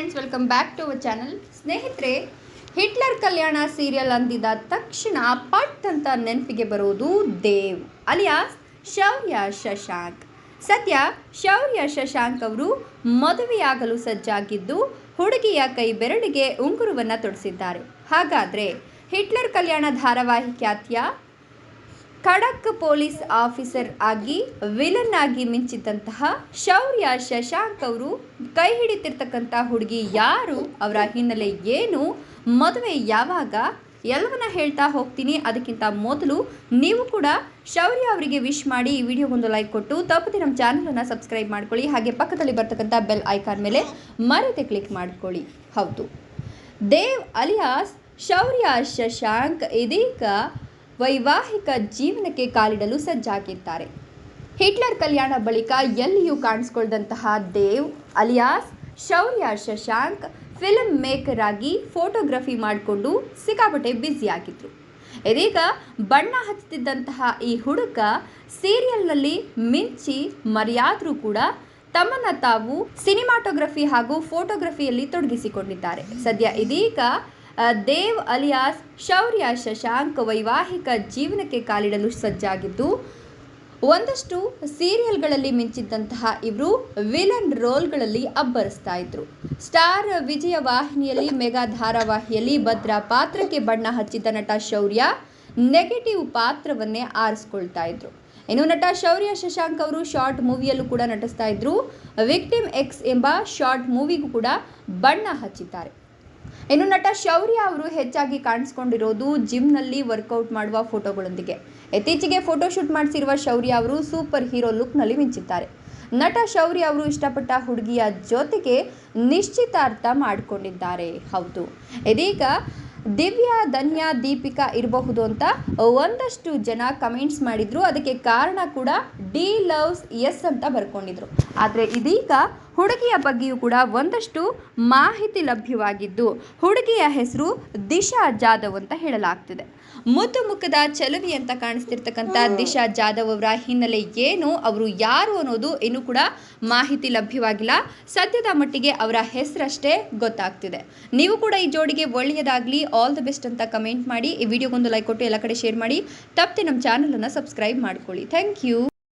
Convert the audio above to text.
Friends welcome back to our channel ಸ್ನೇಹಿತರೆ, Hitler Kalyana serial ಅಂದಿದ ತಕ್ಷಣ ಪಟ್ ಅಂತ ನೆನಪಿಗೆ ಬರೋದು ದೇವ್, ಅಲಿಯಾಸ್ ಶೌರ್ಯ ಶಶಾಂಕ್. ಸತ್ಯ ಶೌರ್ಯ ಶಶಾಂಕ್ ಅವರು ಮದುವೆಯಾಗಲು ಸಜ್ಜಾಗಿದ್ದು, ಹುಡುಗಿಯ ಕೈ ಬೆರಳಿಗೆ ಉಂಗುರವನ್ನು ತೊಡಿಸಿದ್ದಾರೆ. ಹಾಗಾದರೆ ಹಿಟ್ಲರ್ ಕಲ್ಯಾಣ ಧಾರಾವಾಹಿ ಖ್ಯಾತಿಯ ಖಡಕ್ ಪೊಲೀಸ್ ಆಫೀಸರ್ ಆಗಿ ವಿಲನ್ ಆಗಿ ಮಿಂಚಿದ್ದಂತಹ ಶೌರ್ಯ ಶಶಾಂಕ್ ಅವರು ಕೈ ಹಿಡಿತಿರ್ತಕ್ಕಂಥ ಹುಡುಗಿ ಯಾರು? ಅವರ ಹಿನ್ನೆಲೆ ಏನು? ಮದುವೆ ಯಾವಾಗ? ಎಲ್ಲವನ್ನ ಹೇಳ್ತಾ ಹೋಗ್ತೀನಿ. ಅದಕ್ಕಿಂತ ಮೊದಲು ನೀವು ಕೂಡ ಶೌರ್ಯ ಅವರಿಗೆ ವಿಶ್ ಮಾಡಿ ಈ ವಿಡಿಯೋಗೊಂದು ಲೈಕ್ ಕೊಟ್ಟು, ತಪ್ಪದೆ ನಮ್ಮ ಚಾನಲನ್ನು ಸಬ್ಸ್ಕ್ರೈಬ್ ಮಾಡ್ಕೊಳ್ಳಿ. ಹಾಗೆ ಪಕ್ಕದಲ್ಲಿ ಬರ್ತಕ್ಕಂಥ ಬೆಲ್ ಐಕಾನ್ ಮೇಲೆ ಮರೆತೆ ಕ್ಲಿಕ್ ಮಾಡ್ಕೊಳ್ಳಿ. ಹೌದು. ದೇವ್ ಅಲಿಯಾಸ್, ಶೌರ್ಯ ಶಶಾಂಕ್ ಇದೀಗ ವೈವಾಹಿಕ ಜೀವನಕ್ಕೆ ಕಾಲಿಡಲು ಸಜ್ಜಾಗಿದ್ದಾರೆ. ಹಿಟ್ಲರ್ ಕಲ್ಯಾಣ ಬಳಿಕ ಎಲ್ಲಿಯೂ ಕಾಣಿಸ್ಕೊಳ್ದಂತಹ Dev, alias, Shaurya Shashank film maker ಆಗಿ ಫೋಟೋಗ್ರಫಿ ಮಾಡಿಕೊಂಡು ಸಿಕ್ಕಾಪಟ್ಟೆ ಬ್ಯುಸಿಯಾಗಿದ್ರು ಇದೀಗ ಬಣ್ಣ ಹಚ್ಚುತ್ತಿದ್ದಂತಹ ಈ ಹುಡುಗ ಸೀರಿಯಲ್ನಲ್ಲಿ ಮಿಂಚಿ, ಮರ್ಯಾದರೂ ಕೂಡ ತಮ್ಮನ್ನ ತಾವು ಸಿನಿಮಾಟೋಗ್ರಫಿ ಹಾಗೂ ಫೋಟೋಗ್ರಫಿಯಲ್ಲಿ ತೊಡಗಿಸಿಕೊಂಡಿದ್ದಾರೆ. ಸದ್ಯ ಇದೀಗ ದೇವ್ ಅಲಿಯಾಸ್ ಶೌರ್ಯ ಶಶಾಂಕ್ ವೈವಾಹಿಕ ಜೀವನಕ್ಕೆ ಕಾಲಿಡಲು ಸಜ್ಜಾಗಿದ್ದು, ಒಂದಷ್ಟು ಸೀರಿಯಲ್ಗಳಲ್ಲಿ ಮಿಂಚಿದ್ದಂತಹ ಇವರು ವಿಲನ್ ರೋಲ್ಗಳಲ್ಲಿ ಅಬ್ಬರಿಸ್ತಾ ಇದ್ರು. ಸ್ಟಾರ್ ವಿಜಯ ವಾಹಿನಿಯಲ್ಲಿ ಮೆಗಾ ಧಾರಾವಾಹಿಯಲ್ಲಿ ಭದ್ರಾ ಪಾತ್ರಕ್ಕೆ ಬಣ್ಣ ಹಚ್ಚಿದ್ದ ನಟ ಶೌರ್ಯ ನೆಗೆಟಿವ್ ಪಾತ್ರವನ್ನೇ ಆರಿಸ್ಕೊಳ್ತಾ ಇದ್ರು. ಇನ್ನು ನಟ ಶೌರ್ಯ ಶಶಾಂಕ್ ಅವರು ಶಾರ್ಟ್ ಮೂವಿಯಲ್ಲೂ ಕೂಡ ನಟಿಸ್ತಾ ಇದ್ರು. ವಿಕ್ಟಿಮ್ ಎಕ್ಸ್ ಎಂಬ ಶಾರ್ಟ್ ಮೂವಿಗೂ ಕೂಡ ಬಣ್ಣ ಹಚ್ಚಿದ್ದಾರೆ. ಇನ್ನು ನಟ ಶೌರ್ಯ ಅವರು ಹೆಚ್ಚಾಗಿ ಕಾಣಿಸ್ಕೊಂಡಿರೋದು ಜಿಮ್ನಲ್ಲಿ ವರ್ಕೌಟ್ ಮಾಡುವ ಫೋಟೋಗಳೊಂದಿಗೆ. ಇತ್ತೀಚೆಗೆ ಫೋಟೋಶೂಟ್ ಮಾಡಿಸಿರುವ ಶೌರ್ಯ ಅವರು ಸೂಪರ್ ಹೀರೋ ಲುಕ್ನಲ್ಲಿ ಮಿಂಚಿದ್ದಾರೆ. ನಟ ಶೌರ್ಯ ಅವರು ಇಷ್ಟಪಟ್ಟ ಹುಡುಗಿಯ ಜೊತೆಗೆ ನಿಶ್ಚಿತಾರ್ಥ ಮಾಡಿಕೊಂಡಿದ್ದಾರೆ. ಹೌದು. ಇದೀಗ ದಿವ್ಯಾ ಧನ್ಯ ದೀಪಿಕಾ ಇರಬಹುದು ಅಂತ ಒಂದಷ್ಟು ಜನ ಕಮೆಂಟ್ಸ್ ಮಾಡಿದ್ರು. ಅದಕ್ಕೆ ಕಾರಣ ಕೂಡ ಡಿ ಲವ್ಸ್ ಎಸ್ ಅಂತ ಬರ್ಕೊಂಡಿದ್ರು. ಆದರೆ ಇದೀಗ ಹುಡುಗಿಯ ಬಗ್ಗೆಯೂ ಕೂಡ ಒಂದಷ್ಟು ಮಾಹಿತಿ ಲಭ್ಯವಾಗಿದ್ದು ಹುಡುಗಿಯ ಹೆಸರು ದಿಶಾ ಜಾಧವ್ ಅಂತ ಹೇಳಲಾಗ್ತಿದೆ. ಮುದ್ದು ಮುಖದ ಚೆಲುವಿ ಅಂತ ಕಾಣಿಸ್ತಿರ್ತಕ್ಕಂಥ ದಿಶಾ ಜಾಧವ್ ಅವರ ಹಿನ್ನೆಲೆ ಏನು ಅವರು ಯಾರು ಅನ್ನೋದು ಇನ್ನೂ ಕೂಡ ಮಾಹಿತಿ ಲಭ್ಯವಾಗಿಲ್ಲ. ಸದ್ಯದ ಮಟ್ಟಿಗೆ ಅವರ ಹೆಸರಷ್ಟೇ ಗೊತ್ತಾಗ್ತಿದೆ. ನೀವು ಕೂಡ ಈ ಜೋಡಿಗೆ ಒಳ್ಳೆಯದಾಗಲಿ ಆಲ್ ದ ಬೆಸ್ಟ್ ಅಂತ ಕಮೆಂಟ್ ಮಾಡಿ ಈ ವಿಡಿಯೋಗೊಂದು ಲೈಕ್ ಕೊಟ್ಟು ಎಲ್ಲ ಕಡೆ ಶೇರ್ ಮಾಡಿ. ತಪ್ಪದೆ ನಮ್ಮ ಚಾನಲನ್ನು ಸಬ್ಸ್ಕ್ರೈಬ್ ಮಾಡ್ಕೊಳ್ಳಿ. Thank you